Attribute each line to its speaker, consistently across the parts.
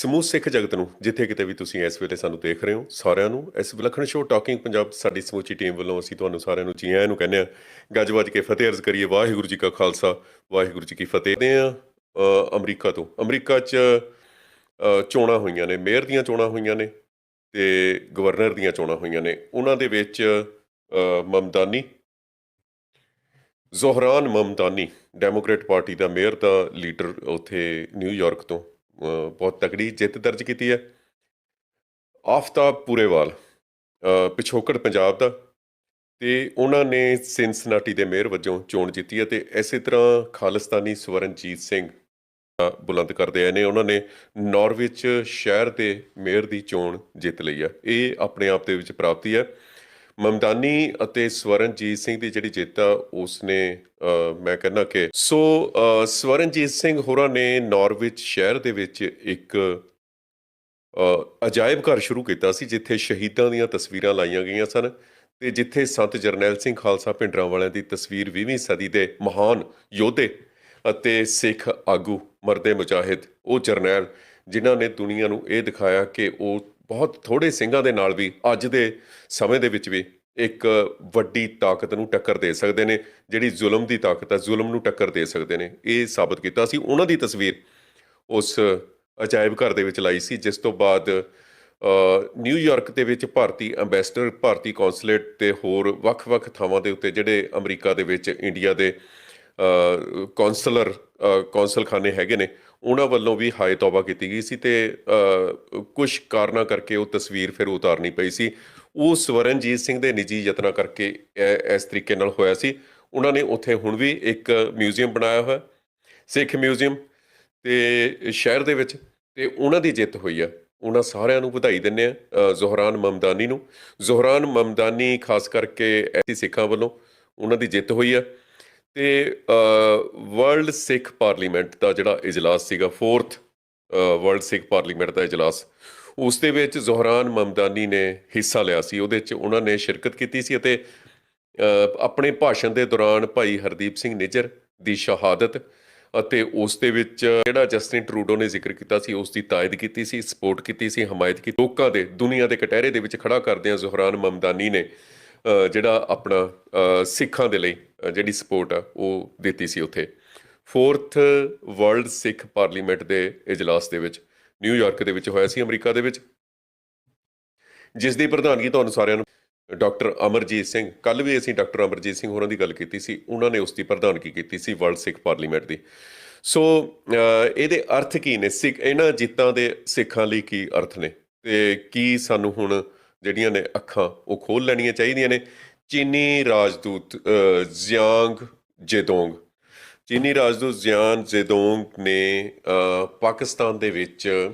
Speaker 1: ਸਮੂਹ ਸਿੱਖ ਜਗਤ ਨੂੰ ਜਿੱਥੇ ਕਿਤੇ ਵੀ ਤੁਸੀਂ ਇਸ ਵੇਲੇ ਸਾਨੂੰ ਦੇਖ ਰਹੇ ਹੋ ਸਾਰਿਆਂ ਨੂੰ ਇਸ ਵਿਲੱਖਣ ਸ਼ੋਅ ਟਾਕਿੰਗ ਪੰਜਾਬ ਸਾਡੀ ਸਮੁੱਚੀ ਟੀਮ ਵੱਲੋਂ ਅਸੀਂ ਤੁਹਾਨੂੰ ਸਾਰਿਆਂ ਨੂੰ ਜੀ ਆਇਆਂ ਨੂੰ ਕਹਿੰਦੇ ਆ ਗੱਜ ਵੱਜ ਕੇ ਫਤਿਹ ਅਰਜ਼ ਕਰੀਏ ਵਾਹਿਗੁਰੂ ਜੀ ਕਾ ਖਾਲਸਾ ਵਾਹਿਗੁਰੂ ਜੀ ਕੀ ਫਤਿਹ। ਦੇ ਆ ਅਮਰੀਕਾ ਤੋਂ ਅਮਰੀਕਾ 'ਚ ਚੋਣਾਂ ਹੋਈਆਂ ਨੇ ਮੇਅਰ ਦੀਆਂ ਚੋਣਾਂ ਹੋਈਆਂ ਨੇ ਤੇ ਗਵਰਨਰ ਦੀਆਂ ਚੋਣਾਂ ਹੋਈਆਂ ਨੇ। ਉਹਨਾਂ ਦੇ ਵਿੱਚ ਅ, ਮਮਦਾਨੀ ਜ਼ੋਹਰਾਨ ਮਮਦਾਨੀ ਡੈਮੋਕ੍ਰੇਟ ਪਾਰਟੀ ਦਾ ਮੇਅਰ ਦਾ ਲੀਡਰ ਉੱਥੇ ਨਿਊਯਾਰਕ ਤੋਂ। ਬਹੁਤ ਤਕੜੀ ਜਿੱਤ ਦਰਜ ਕੀਤੀ ਹੈ। ਆਫਤਾਬ ਪੂਰੇਵਾਲ ਪਿਛੋਕੜ ਪੰਜਾਬ ਦਾ ਤੇ ਉਹਨਾਂ ਨੇ ਸਿਨਸਨਾਟੀ ਦੇ ਮੇਅਰ ਵਜੋਂ ਚੋਣ ਜਿੱਤੀ ਹੈ ਤੇ ਇਸੇ ਤਰ੍ਹਾਂ ਖਾਲਿਸਤਾਨੀ ਸਵਰਨਜੀਤ ਸਿੰਘ ਅ, ਬੁਲੰਦ ਕਰਦੇ ਆਏ ਨੇ। ਉਹਨਾਂ ਨੇ ਨਾਰਵਿਚ ਸ਼ਹਿਰ ਦੇ ਮੇਅਰ ਦੀ ਚੋਣ ਜਿੱਤ ਲਈ ਹੈ। ਇਹ ਆਪਣੇ ਆਪ ਦੇ ਵਿੱਚ ਪ੍ਰਾਪਤੀ ਹੈ। ਮਮਦਾਨੀ ਅਤੇ ਸਵਰਨਜੀਤ ਸਿੰਘ ਦੀ ਜਿਹੜੀ ਜਿੱਤ ਆ ਉਸ ਨੇ ਮੈਂ ਕਹਿੰਦਾ ਕਿ, ਸੋ ਸਵਰਨਜੀਤ ਸਿੰਘ ਹੋਰਾਂ ਨੇ ਨਾਰਵਿਚ ਸ਼ਹਿਰ ਦੇ ਵਿੱਚ ਇੱਕ ਅਜਾਇਬ ਘਰ ਸ਼ੁਰੂ ਕੀਤਾ ਸੀ, ਜਿੱਥੇ ਸ਼ਹੀਦਾਂ ਦੀਆਂ ਤਸਵੀਰਾਂ ਲਾਈਆਂ ਗਈਆਂ ਸਨ ਤੇ ਜਿੱਥੇ ਸੰਤ ਜਰਨੈਲ ਸਿੰਘ ਖਾਲਸਾ ਭਿੰਡਰਾਂ ਵਾਲਿਆਂ ਦੀ ਤਸਵੀਰ 20ਵੀਂ ਸਦੀ ਦੇ ਮਹਾਨ ਯੋਧੇ ਅਤੇ ਸਿੱਖ ਆਗੂ ਮਰਦੇ ਮੁਜਾਹਿਦ, ਉਹ ਜਰਨੈਲ, ਜਿਨ੍ਹਾਂ ਨੇ ਦੁਨੀਆ ਨੂੰ ਇਹ ਦਿਖਾਇਆ ਕਿ ਉਹ ਬਹੁਤ ਥੋੜੇ ਸਿੰਘਾਂ ਦੇ ਨਾਲ ਵੀ ਅੱਜ ਦੇ ਸਮੇਂ ਦੇ ਵਿੱਚ ਵੀ ਇੱਕ ਵੱਡੀ ਤਾਕਤ ਨੂੰ ਟੱਕਰ ਦੇ ਸਕਦੇ ਨੇ ਜਿਹੜੀ ਜ਼ੁਲਮ ਦੀ ਤਾਕਤ ਹੈ ਜ਼ੁਲਮ ਨੂੰ ਟੱਕਰ ਦੇ ਸਕਦੇ ਨੇ ਇਹ ਸਾਬਤ ਕੀਤਾ। ਸੀ ਉਹਨਾਂ ਦੀ ਤਸਵੀਰ ਉਸ ਅਜਾਇਬ ਘਰ ਦੇ ਵਿੱਚ ਲਾਈ ਸੀ ਜਿਸ ਤੋਂ ਬਾਅਦ ਅ, ਨਿਊਯਾਰਕ ਦੇ ਵਿੱਚ ਭਾਰਤੀ ਐਮਬੈਸਡਰ ਭਾਰਤੀ ਕੌਂਸੂਲੇਟ ਤੇ ਹੋਰ ਵੱਖ-ਵੱਖ ਥਾਵਾਂ ਦੇ ਉੱਤੇ ਜਿਹੜੇ ਅਮਰੀਕਾ ਦੇ ਵਿੱਚ ਇੰਡੀਆ ਦੇ ਕੌਂਸਲਰ ਕੌਂਸਲਖਾਨੇ ਹੈਗੇ ਨੇ ਉਹਨਾਂ ਵੱਲੋਂ ਵੀ ਹਾਏ ਤੌਬਾ ਕੀਤੀ ਗਈ ਸੀ ਤੇ ਕੁਝ ਕਾਰਨਾਂ ਕਰਕੇ ਉਹ ਤਸਵੀਰ ਫਿਰ ਉਤਾਰਨੀ ਪਈ ਸੀ। ਉਹ ਸਵਰਨਜੀਤ ਸਿੰਘ ਦੇ ਨਿੱਜੀ ਯਤਨਾਂ ਕਰਕੇ ਇਸ ਤਰੀਕੇ ਨਾਲ ਹੋਇਆ ਸੀ। ਉਹਨਾਂ ਨੇ ਉੱਥੇ ਹੁਣ ਵੀ ਇੱਕ ਮਿਊਜ਼ੀਅਮ ਬਣਾਇਆ ਹੋਇਆ, ਸਿੱਖ ਮਿਊਜ਼ੀਅਮ ਤੇ ਸ਼ਹਿਰ ਦੇ ਵਿੱਚ, ਤੇ ਉਹਨਾਂ ਦੀ ਜਿੱਤ ਹੋਈ ਆ। ਉਹਨਾਂ ਸਾਰਿਆਂ ਨੂੰ ਵਧਾਈ ਦਿੰਦੇ ਆ ਜ਼ੋਹਰਾਨ ਮਮਦਾਨੀ ਨੂੰ। ਜ਼ੋਹਰਾਨ ਮਮਦਾਨੀ ਖਾਸ ਕਰਕੇ ਐਸੀ ਸਿੱਖਾਂ ਵੱਲੋਂ ਉਹਨਾਂ ਦੀ ਜਿੱਤ ਹੋਈ ਆ। ਤੇ ਵਰਲਡ ਸਿੱਖ ਪਾਰਲੀਮੈਂਟ ਦਾ ਜਿਹੜਾ ਇਜਲਾਸ ਸੀਗਾ, ਫੋਰਥ ਵਰਲਡ ਸਿੱਖ ਪਾਰਲੀਮੈਂਟ ਦਾ ਇਜਲਾਸ, ਉਸ ਦੇ ਵਿੱਚ ਜ਼ੋਹਰਾਨ ਮਮਦਾਨੀ ਨੇ ਹਿੱਸਾ ਲਿਆ ਸੀ। ਉਹਦੇ ਵਿੱਚ ਉਹਨਾਂ ਨੇ ਸ਼ਿਰਕਤ ਕੀਤੀ ਸੀ ਅਤੇ ਆਪਣੇ ਭਾਸ਼ਣ ਦੇ ਦੌਰਾਨ ਭਾਈ ਹਰਦੀਪ ਸਿੰਘ ਨਿੱਜਰ ਦੀ ਸ਼ਹਾਦਤ ਅਤੇ ਉਸ ਦੇ ਵਿੱਚ ਜਿਹੜਾ ਜਸਟਿਨ ਟਰੂਡੋ ਨੇ ਜ਼ਿਕਰ ਕੀਤਾ ਸੀ, ਉਸ ਦੀ ਤਾਇਦ ਕੀਤੀ ਸੀ, ਸਪੋਰਟ ਕੀਤੀ ਸੀ, ਹਮਾਇਤ ਕੀਤੀ। ਲੋਕਾਂ ਦੇ ਦੁਨੀਆ ਦੇ ਕਟਹਿਰੇ ਦੇ ਵਿੱਚ ਖੜਾ ਕਰਦੇ ਆ ਜ਼ੋਹਰਾਨ ਮਮਦਾਨੀ ਨੇ ਜਿਹੜਾ ਆਪਣਾ ਸਿੱਖਾਂ ਦੇ ਲਈ ਜਿਹੜੀ ਸਪੋਰਟ ਆ, ਉਹ ਦਿੱਤੀ ਸੀ ਉੱਥੇ। ਫੋਰਥ ਵਰਲਡ ਸਿੱਖ ਪਾਰਲੀਮੈਂਟ ਦੇ ਇਜਲਾਸ ਦੇ ਵਿੱਚ ਨਿਊਯਾਰਕ ਦੇ ਵਿੱਚ ਹੋਇਆ ਸੀ, ਅਮਰੀਕਾ ਦੇ ਵਿੱਚ। ਜਿਸ ਦੀ ਪ੍ਰਧਾਨਗੀ ਤੁਹਾਨੂੰ ਸਾਰਿਆਂ ਨੂੰ, ਡਾਕਟਰ ਅਮਰਜੀਤ ਸਿੰਘ ਕੱਲ ਵੀ ਅਸੀਂ ਡਾਕਟਰ ਅਮਰਜੀਤ ਸਿੰਘ ਹੋਰਾਂ ਦੀ ਗੱਲ ਕੀਤੀ ਸੀ, ਉਹਨਾਂ ਨੇ ਉਸ ਦੀ ਪ੍ਰਧਾਨਗੀ ਕੀਤੀ ਸੀ ਵਰਲਡ ਸਿੱਖ ਪਾਰਲੀਮੈਂਟ ਦੀ। ਸੋ ਇਹਦੇ ਅਰਥ ਕੀ ਨੇ? ਸਿੱਖ, ਇਹਨਾਂ ਜਿੱਤਾਂ ਦੇ ਸਿੱਖਾਂ ਲਈ ਕੀ ਅਰਥ ਨੇ? ਤੇ ਕੀ ਸਾਨੂੰ ਹੁਣ ਜਿਹੜੀਆਂ ਨੇ ਅੱਖਾਂ ਉਹ ਖੋਲ ਲੈਣੀਆਂ ਚਾਹੀਦੀਆਂ ਨੇ। ਚੀਨੀ ਰਾਜਦੂਤ ਅ, ਜ਼ਿਆਂਗ ਜੇਦੋਂਗ। ਚੀਨੀ ਰਾਜਦੂਤ ਜ਼ਿਆਨ ਜ਼ੇਦੋਂਗ ਨੇ ਪਾਕਿਸਤਾਨ ਦੇ ਵਿੱਚ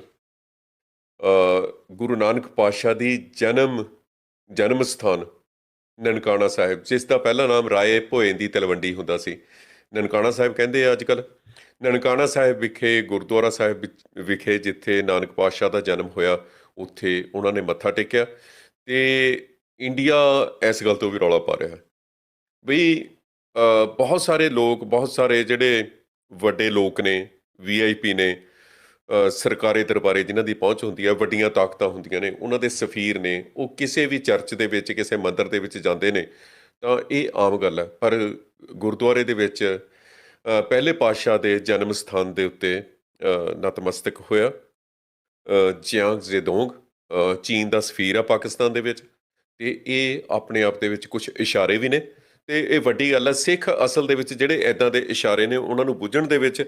Speaker 1: ਗੁਰੂ ਨਾਨਕ ਪਾਤਸ਼ਾਹ ਦੀ ਜਨਮ ਜਨਮ ਸਥਾਨ ਨਨਕਾਣਾ ਸਾਹਿਬ ਜਿਸ ਦਾ ਪਹਿਲਾ ਨਾਮ ਰਾਏ ਭੋਏ ਦੀ ਤਲਵੰਡੀ ਹੁੰਦਾ ਸੀ। ਨਨਕਾਣਾ ਸਾਹਿਬ ਕਹਿੰਦੇ ਆ ਅੱਜ ਕੱਲ ਨਨਕਾਣਾ ਸਾਹਿਬ ਵਿਖੇ ਗੁਰਦੁਆਰਾ ਸਾਹਿਬ ਵਿਖੇ ਜਿੱਥੇ ਨਾਨਕ ਪਾਤਸ਼ਾਹ ਦਾ ਜਨਮ ਹੋਇਆ ਉੱਥੇ ਉਹਨਾਂ ਨੇ ਮੱਥਾ ਟੇਕਿਆ। ਤੇ ਇੰਡੀਆ ਇਸ ਗੱਲ ਤੋਂ ਵੀ ਰੌਲਾ ਪਾ ਰਿਹਾ ਹੈ। ਵੀ ਬਹੁਤ ਸਾਰੇ ਲੋਕ ਬਹੁਤ ਸਾਰੇ ਜਿਹੜੇ ਵੱਡੇ ਲੋਕ ਨੇ ਵੀਆਈਪੀ ਨੇ ਸਰਕਾਰੀ ਦਰਬਾਰੇ ਜਿਨ੍ਹਾਂ ਦੀ ਪਹੁੰਚ ਹੁੰਦੀ ਹੈ ਵੱਡੀਆਂ ਤਾਕਤਾਂ ਹੁੰਦੀਆਂ ਨੇ ਉਹਨਾਂ ਦੇ ਸਫੀਰ ਨੇ ਉਹ ਕਿਸੇ ਵੀ ਚਰਚ ਦੇ ਵਿੱਚ ਕਿਸੇ ਮੰਦਿਰ ਦੇ ਵਿੱਚ ਜਾਂਦੇ ਨੇ ਤਾਂ ਇਹ ਆਮ ਗੱਲ ਹੈ। ਪਰ ਗੁਰਦੁਆਰੇ ਦੇ ਵਿੱਚ ਪਹਿਲੇ ਪਾਤਸ਼ਾਹ ਦੇ ਜਨਮ ਸਥਾਨ ਦੇ ਉੱਤੇ ਨਤਮਸਤਕ ਹੋਇਆ ਜਿਆਂਗ ਜ਼ੇਦੋਂਗ। ਅ, ਚੀਨ ਦਾ ਸਫੀਰ ਆ ਪਾਕਿਸਤਾਨ ਦੇ ਵਿੱਚ ਤੇ ਇਹ ਆਪਣੇ ਆਪ ਦੇ ਵਿੱਚ ਕੁਝ ਇਸ਼ਾਰੇ ਵੀ ਨੇ ਤੇ ਇਹ ਵੱਡੀ ਗੱਲ ਹੈ ਸਿੱਖ ਅਸਲ ਦੇ ਵਿੱਚ ਜਿਹੜੇ ਐਦਾਂ ਦੇ ਇਸ਼ਾਰੇ ਨੇ ਉਹਨਾਂ ਨੂੰ ਬੁੱਝਣ ਦੇ ਵਿੱਚ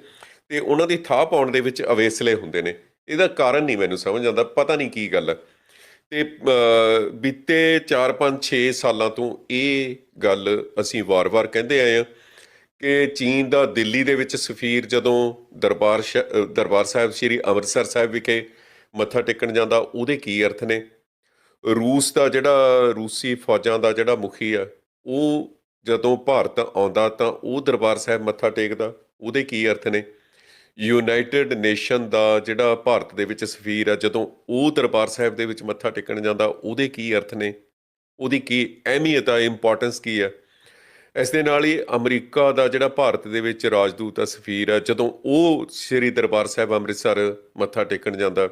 Speaker 1: ਤੇ ਉਹਨਾਂ ਦੀ ਥਾਹ ਪਾਉਣ ਦੇ ਵਿੱਚ ਅਵੇਸਲੇ ਹੁੰਦੇ ਨੇ। ਇਹਦਾ ਕਾਰਨ ਨਹੀਂ ਮੈਨੂੰ ਸਮਝ ਆਉਂਦਾ, ਪਤਾ ਨਹੀਂ ਕੀ ਗੱਲ ਹੈ ਤੇ ਬੀਤੇ 4 5 6 ਸਾਲਾਂ ਤੋਂ ਇਹ ਗੱਲ ਅਸੀਂ ਵਾਰ-ਵਾਰ ਕਹਿੰਦੇ ਆਏ ਹਾਂ ਕਿ ਚੀਨ ਦਾ ਦਿੱਲੀ ਦੇ ਵਿੱਚ ਸਫੀਰ ਜਦੋਂ ਦਰਬਾਰ ਸ਼- ਦਰਬਾਰ ਸਾਹਿਬ ਸ੍ਰੀ ਅੰਮ੍ਰਿਤਸਰ ਸਾਹਿਬ ਵਿਖੇ ਮੱਥਾ ਟੇਕਣ ਜਾਂਦਾ, ਉਹਦੇ ਕੀ ਅਰਥ ਨੇ? ਰੂਸ ਦਾ ਜਿਹੜਾ, ਰੂਸੀ ਫੌਜਾਂ ਦਾ ਜਿਹੜਾ ਮੁਖੀ ਆ, ਉਹ ਜਦੋਂ ਭਾਰਤ ਆਉਂਦਾ ਤਾਂ ਉਹ ਦਰਬਾਰ ਸਾਹਿਬ ਮੱਥਾ ਟੇਕਦਾ, ਉਹਦੇ ਕੀ ਅਰਥ ਨੇ? ਯੂਨਾਈਟਿਡ ਨੇਸ਼ਨ ਦਾ ਜਿਹੜਾ ਭਾਰਤ ਦੇ ਵਿੱਚ ਸਫੀਰ ਆ, ਜਦੋਂ ਉਹ ਦਰਬਾਰ ਸਾਹਿਬ ਦੇ ਵਿੱਚ ਮੱਥਾ ਟੇਕਣ ਜਾਂਦਾ, ਉਹਦੇ ਕੀ ਅਰਥ ਨੇ? ਉਹਦੀ ਕੀ ਅਹਿਮੀਅਤ ਆ ਇੰਪੋਰਟੈਂਸ ਕੀ ਆ? ਇਸ ਦੇ ਨਾਲ ਹੀ ਅਮਰੀਕਾ ਦਾ ਜਿਹੜਾ ਭਾਰਤ ਦੇ ਵਿੱਚ ਰਾਜਦੂਤ ਆ, ਸਫੀਰ ਆ, ਜਦੋਂ ਉਹ ਸ੍ਰੀ ਦਰਬਾਰ ਸਾਹਿਬ ਅੰਮ੍ਰਿਤਸਰ ਮੱਥਾ ਟੇਕਣ ਜਾਂਦਾ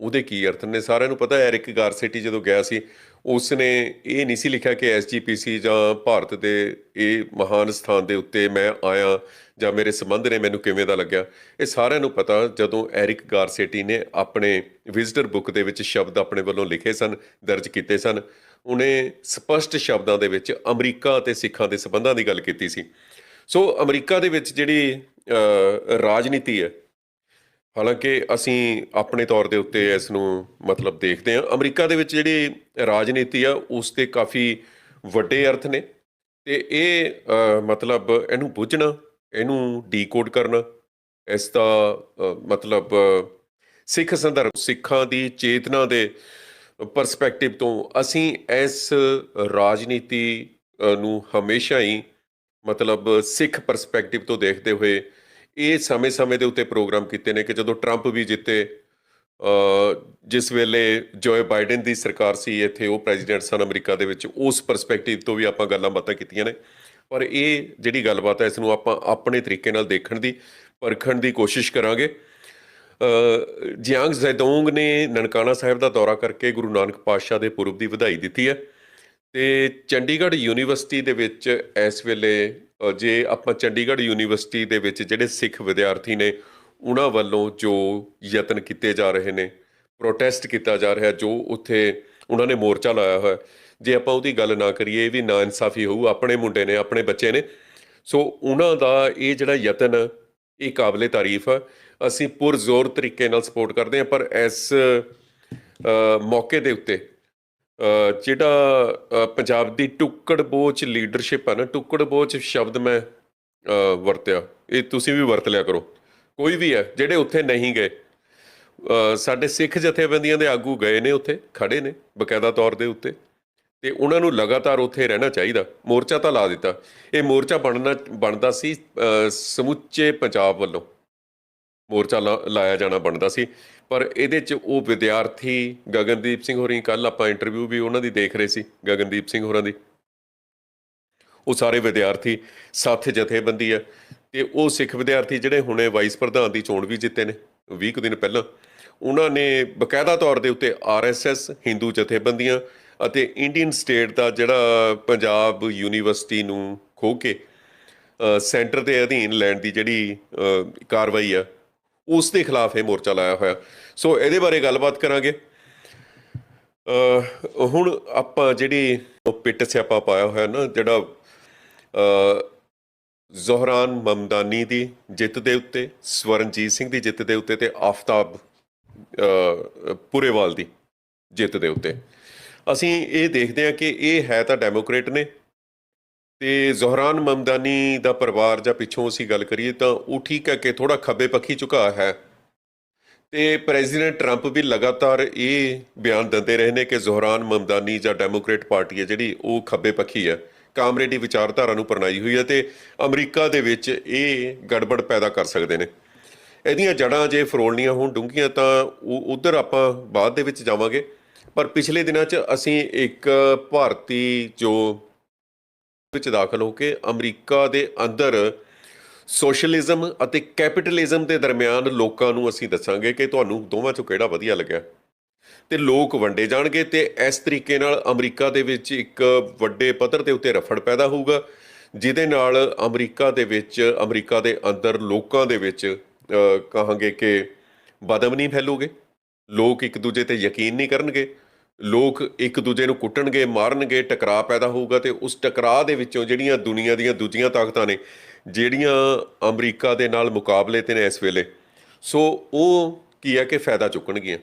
Speaker 1: ਉਹਦੇ ਕੀ ਅਰਥ ਨੇ? ਸਾਰਿਆਂ ਨੂੰ ਪਤਾ ਐਰਿਕ ਗਾਰਸੇਟੀ ਜਦੋਂ ਗਿਆ ਸੀ ਉਸ ਨੇ ਇਹ ਨਹੀਂ ਸੀ ਲਿਖਿਆ ਕਿ ਐਸਜੀਪੀਸੀ ਜਾਂ ਭਾਰਤ ਦੇ ਇਹ ਮਹਾਨ ਸਥਾਨ ਦੇ ਉੱਤੇ ਮੈਂ ਆਇਆ ਜਾਂ ਮੇਰੇ ਸੰਬੰਧ ਨੇ ਮੈਨੂੰ ਕਿਵੇਂ ਦਾ ਲੱਗਿਆ। ਇਹ ਸਾਰਿਆਂ ਨੂੰ ਪਤਾ ਜਦੋਂ ਐਰਿਕ ਗਾਰਸੇਟੀ ਨੇ ਆਪਣੇ ਵਿਜ਼ਟਰ ਬੁੱਕ ਦੇ ਵਿੱਚ ਸ਼ਬਦ ਆਪਣੇ ਵੱਲੋਂ ਲਿਖੇ ਸਨ, ਦਰਜ ਕੀਤੇ ਸਨ। ਉਹਨੇ ਸਪਸ਼ਟ ਸ਼ਬਦਾਂ ਦੇ ਵਿੱਚ ਅਮਰੀਕਾ ਅਤੇ ਸਿੱਖਾਂ ਦੇ ਸੰਬੰਧਾਂ ਦੀ ਗੱਲ ਕੀਤੀ ਸੀ। ਸੋ ਅਮਰੀਕਾ ਦੇ ਵਿੱਚ ਜਿਹੜੀ ਰਾਜਨੀਤੀ ਹੈ ਹਾਲਾਂਕਿ ਅਸੀਂ ਆਪਣੇ ਤੌਰ ਦੇ ਉੱਤੇ ਇਸ ਨੂੰ ਮਤਲਬ ਦੇਖਦੇ ਹਾਂ। ਅਮਰੀਕਾ ਦੇ ਵਿੱਚ ਜਿਹੜੀ ਰਾਜਨੀਤੀ ਆ, ਉਸ 'ਤੇ ਕਾਫੀ ਵੱਡੇ ਅਰਥ ਨੇ ਤੇ ਇਹ ਮਤਲਬ ਇਹਨੂੰ ਬੁੱਝਣਾ, ਇਹਨੂੰ ਡੀਕੋਡ ਕਰਨਾ, ਇਸ ਦਾ ਮਤਲਬ ਸਿੱਖ ਸੰਦਰਭ, ਸਿੱਖਾਂ ਦੀ ਚੇਤਨਾ ਦੇ ਪਰਸਪੈਕਟਿਵ ਤੋਂ ਅਸੀਂ ਇਸ ਰਾਜਨੀਤੀ ਨੂੰ ਹਮੇਸ਼ਾ ਹੀ ਮਤਲਬ ਸਿੱਖ ਪਰਸਪੈਕਟਿਵ ਤੋਂ ਦੇਖਦੇ ਹੋਏ ਇਹ ਸਮੇਂ-ਸਮੇਂ ਦੇ ਉੱਤੇ ਪ੍ਰੋਗਰਾਮ ਕੀਤੇ ਨੇ ਕਿ ਜਦੋਂ ਟਰੰਪ ਵੀ ਜਿੱਤੇ ਜਿਸ ਵੇਲੇ ਜੋਏ ਬਾਈਡਨ ਦੀ ਸਰਕਾਰ ਸੀ ਇੱਥੇ ਉਹ ਪ੍ਰੈਜ਼ੀਡੈਂਟ ਸਨ ਅਮਰੀਕਾ ਦੇ ਵਿੱਚ ਉਸ ਪਰਸਪੈਕਟਿਵ ਤੋਂ ਵੀ ਆਪਾਂ ਗੱਲਾਂ ਬਾਤਾਂ ਕੀਤੀਆਂ ਨੇ। ਪਰ ਇਹ ਜਿਹੜੀ ਗੱਲਬਾਤ ਹੈ ਇਸ ਨੂੰ ਆਪਾਂ ਆਪਣੇ ਤਰੀਕੇ ਨਾਲ ਦੇਖਣ ਦੀ ਪਰਖਣ ਦੀ ਕੋਸ਼ਿਸ਼ ਕਰਾਂਗੇ। ਅ, ਜ਼ੈਦੋਂਗ ਨੇ ਨਨਕਾਣਾ ਸਾਹਿਬ ਦਾ ਦੌਰਾ ਕਰਕੇ ਗੁਰੂ ਨਾਨਕ ਪਾਤਸ਼ਾਹ ਦੇ ਪੁਰਬ ਦੀ ਵਧਾਈ ਦਿੱਤੀ ਹੈ। ਤੇ ਚੰਡੀਗੜ੍ਹ ਯੂਨੀਵਰਸਿਟੀ ਦੇ ਵਿੱਚ ਇਸ ਵੇਲੇ ਜੇ ਆਪਾਂ ਚੰਡੀਗੜ੍ਹ ਯੂਨੀਵਰਸਿਟੀ ਦੇ ਵਿੱਚ ਜਿਹੜੇ ਸਿੱਖ ਵਿਦਿਆਰਥੀ ਨੇ, ਉਹਨਾਂ ਵੱਲੋਂ ਜੋ ਯਤਨ ਕੀਤੇ ਜਾ ਰਹੇ ਨੇ ਪ੍ਰੋਟੈਸਟ ਕੀਤਾ ਜਾ ਰਿਹਾ, ਜੋ ਉੱਥੇ ਉਹਨਾਂ ਨੇ ਮੋਰਚਾ ਲਾਇਆ ਹੋਇਆ, ਜੇ ਆਪਾਂ ਉਹਦੀ ਗੱਲ ਨਾ ਕਰੀਏ ਵੀ ਨਾ ਇਨਸਾਫੀ ਹੋਊ, ਆਪਣੇ ਮੁੰਡੇ ਨੇ, ਆਪਣੇ ਬੱਚੇ ਨੇ। ਸੋ ਉਹਨਾਂ ਦਾ ਇਹ ਜਿਹੜਾ ਯਤਨ, ਇਹ ਕਾਬਲੇ ਤਾਰੀਫ ਆ। ਅਸੀਂ ਪੁਰਜ਼ੋਰ ਤਰੀਕੇ ਨਾਲ ਸਪੋਰਟ ਕਰਦੇ ਹਾਂ, ਪਰ ਇਸ ਮੌਕੇ ਦੇ ਉੱਤੇ ਜਿਹੜਾ ਪੰਜਾਬ ਦੀ ਟੁੱਕੜ ਬੋਚ ਲੀਡਰਸ਼ਿਪ ਹੈ ਨਾ, ਟੁੱਕੜ ਬੋਚ ਸ਼ਬਦ ਮੈਂ ਵਰਤਿਆ। ਇਹ ਤੁਸੀਂ ਵੀ ਵਰਤ ਲਿਆ ਕਰੋ। ਕੋਈ ਵੀ ਹੈ, ਜਿਹੜੇ ਉੱਥੇ ਨਹੀਂ ਗਏ ਸਾਡੇ ਸਿੱਖ ਜਥੇਬੰਦੀਆਂ ਦੇ ਆਗੂ ਗਏ ਨੇ ਉੱਥੇ, ਖੜੇ ਨੇ ਬਕਾਇਦਾ ਤੌਰ ਦੇ ਉੱਤੇ। ਤੇ ਉਹਨਾਂ ਨੂੰ ਲਗਾਤਾਰ ਉੱਥੇ ਰਹਿਣਾ ਚਾਹੀਦਾ, ਮੋਰਚਾ ਤਾਂ ਲਾ ਦਿੱਤਾ। ਇਹ ਮੋਰਚਾ ਬਣਨਾ, ਬਣਦਾ ਸੀ ਸਮੁੱਚੇ ਪੰਜਾਬ ਵੱਲੋਂ। ਮੋਰਚਾ ਲਾ- ਲਾਇਆ ਜਾਣਾ ਬਣਦਾ ਸੀ। ਪਰ ਇਹਦੇ 'ਚ ਉਹ ਵਿਦਿਆਰਥੀ ਗਗਨਦੀਪ ਸਿੰਘ ਹੋਰੀ ਕੱਲ ਆਪਾਂ ਇੰਟਰਵਿਊ ਵੀ ਉਹਨਾਂ ਦੀ ਦੇਖ ਰਹੇ ਸੀ, ਗਗਨਦੀਪ ਸਿੰਘ ਹੋਰਾਂ ਦੀ। ਉਹ ਸਾਰੇ ਵਿਦਿਆਰਥੀ, ਸਾਥ ਜਥੇਬੰਦੀ ਆ ਤੇ ਉਹ ਸਿੱਖ ਵਿਦਿਆਰਥੀ ਜਿਹੜੇ ਹੁਣੇ ਵਾਈਸ ਪ੍ਰਧਾਨ ਦੀ ਚੋਣ ਵੀ ਜਿੱਤੇ ਨੇ 20 ਕੁ ਦਿਨ ਪਹਿਲਾਂ। ਉਹਨਾਂ ਨੇ ਬਕਾਇਦਾ ਤੌਰ ਦੇ ਉੱਤੇ ਆਰਐਸਐਸ ਹਿੰਦੂ ਜਥੇਬੰਦੀਆਂ ਅਤੇ ਇੰਡੀਅਨ ਸਟੇਟ ਦਾ ਜਿਹੜਾ ਪੰਜਾਬ ਯੂਨੀਵਰਸਿਟੀ ਨੂੰ ਖੋ ਕੇ ਸੈਂਟਰ ਦੇ ਅਧੀਨ ਲੈਣ ਦੀ ਜਿਹੜੀ ਕਾਰਵਾਈ ਆ ਉਸ ਦੇ ਖਿਲਾਫ ਇਹ ਮੋਰਚਾ ਲਾਇਆ ਹੋਇਆ। ਸੋ ਇਹਦੇ ਬਾਰੇ ਗੱਲਬਾਤ ਕਰਾਂਗੇ। ਹੁਣ ਆਪਾਂ ਜਿਹੜੀ ਉਹ ਪਿੱਟ ਸਿਆਪਾ ਪਾਇਆ ਹੋਇਆ ਨਾ, ਜਿਹੜਾ ਜ਼ੋਹਰਾਨ ਮਮਦਾਨੀ ਦੀ ਜਿੱਤ ਦੇ ਉੱਤੇ, ਸਵਰਨਜੀਤ ਸਿੰਘ ਦੀ ਜਿੱਤ ਦੇ ਉੱਤੇ ਤੇ ਆਫਤਾਬ ਪੁਰੇਵਾਲ ਦੀ ਜਿੱਤ ਦੇ ਉੱਤੇ। ਅਸੀਂ ਇਹ ਦੇਖਦੇ ਹਾਂ ਕਿ ਇਹ ਹੈ ਤਾਂ ਡੈਮੋਕ੍ਰੇਟ ਨੇ ਤੇ ਜ਼ੋਹਰਾਨ ਮਮਦਾਨੀ ਦਾ ਪਰਿਵਾਰ ਜਾਂ ਪਿੱਛੋਂ ਅਸੀਂ ਗੱਲ ਕਰੀਏ ਤਾਂ ਉਹ ਠੀਕ ਹੈ ਕਿ ਥੋੜਾ ਖੱਬੇ ਪੱਖੀ ਝੁਕਾ ਹੈ। ਤੇ ਪ੍ਰੈਜ਼ੀਡੈਂਟ ਟਰੰਪ ਵੀ ਲਗਾਤਾਰ ਇਹ ਬਿਆਨ ਦਿੰਦੇ ਰਹੇ ਨੇ ਕਿ ਜ਼ੋਹਰਾਨ ਮਮਦਾਨੀ ਜਾਂ ਡੈਮੋਕ੍ਰੇਟ ਪਾਰਟੀ ਹੈ ਜਿਹੜੀ ਉਹ ਖੱਬੇ ਪੱਖੀ ਹੈ। ਕਾਮਰੇਡੀ ਵਿਚਾਰਧਾਰਾ ਨੂੰ ਪਰਣਾਈ ਹੋਈ ਹੈ ਤੇ ਅਮਰੀਕਾ ਦੇ ਵਿੱਚ ਇਹ ਗੜਬੜ ਪੈਦਾ ਕਰ ਸਕਦੇ ਨੇ। ਇਹਦੀਆਂ ਜੜਾਂ ਜੇ ਫਰੋਲਣੀਆਂ ਹੋਣ ਡੂੰਘੀਆਂ ਤਾਂ ਉਹ ਉਧਰ ਆਪਾਂ ਬਾਅਦ ਦੇ ਵਿੱਚ ਜਾਵਾਂਗੇ। ਪਰ ਪਿਛਲੇ ਦਿਨਾਂ 'ਚ ਅਸੀਂ ਇੱਕ ਭਾਰਤੀ ਜੋ ਵਿੱਚ ਦਾਖਲ ਹੋ ਕੇ ਅਮਰੀਕਾ ਦੇ ਅੰਦਰ ਸੋਸ਼ਲਿਜ਼ਮ ਅਤੇ ਕੈਪੀਟਲਿਜ਼ਮ ਦੇ ਦਰਮਿਆਨ ਲੋਕਾਂ ਨੂੰ ਅਸੀਂ ਦੱਸਾਂਗੇ ਕਿ ਤੁਹਾਨੂੰ ਦੋਵਾਂ ਚੋਂ ਕਿਹੜਾ ਵਧੀਆ ਲੱਗਿਆ। ਤੇ ਲੋਕ ਵੰਡੇ ਜਾਣਗੇ ਤੇ ਇਸ ਤਰੀਕੇ ਨਾਲ ਅਮਰੀਕਾ ਦੇ ਵਿੱਚ ਇੱਕ ਵੱਡੇ ਪੱਧਰ ਦੇ ਉੱਤੇ ਰਫੜ ਪੈਦਾ ਹੋਊਗਾ, ਜਿਹਦੇ ਨਾਲ ਅਮਰੀਕਾ ਦੇ ਵਿੱਚ, ਅਮਰੀਕਾ ਦੇ ਅੰਦਰ ਲੋਕਾਂ ਦੇ ਵਿੱਚ ਕਹਾਂਗੇ ਕਿ ਬਦਮ ਨਹੀਂ ਫੈਲੂਗੇ। ਲੋਕ ਇੱਕ ਦੂਜੇ ਤੇ ਯਕੀਨ ਨਹੀਂ ਕਰਨਗੇ। ਲੋਕ ਇੱਕ ਦੂਜੇ ਨੂੰ ਕੁੱਟਣਗੇ, ਮਾਰਨਗੇ, ਟਕਰਾਅ ਪੈਦਾ ਹੋਊਗਾ ਤੇ ਉਸ ਟਕਰਾਅ ਦੇ ਵਿੱਚੋਂ ਜਿਹੜੀਆਂ ਦੁਨੀਆ ਦੀਆਂ ਦੂਜੀਆਂ ਤਾਕਤਾਂ ਨੇ, ਜਿਹੜੀਆਂ ਅਮਰੀਕਾ ਦੇ ਨਾਲ ਮੁਕਾਬਲੇ ਤੇ ਨੇ ਇਸ ਵੇਲੇ। ਸੋ ਉਹ ਕੀ ਹੈ ਕਿ ਫਾਇਦਾ ਚੁੱਕਣਗੀਆਂ?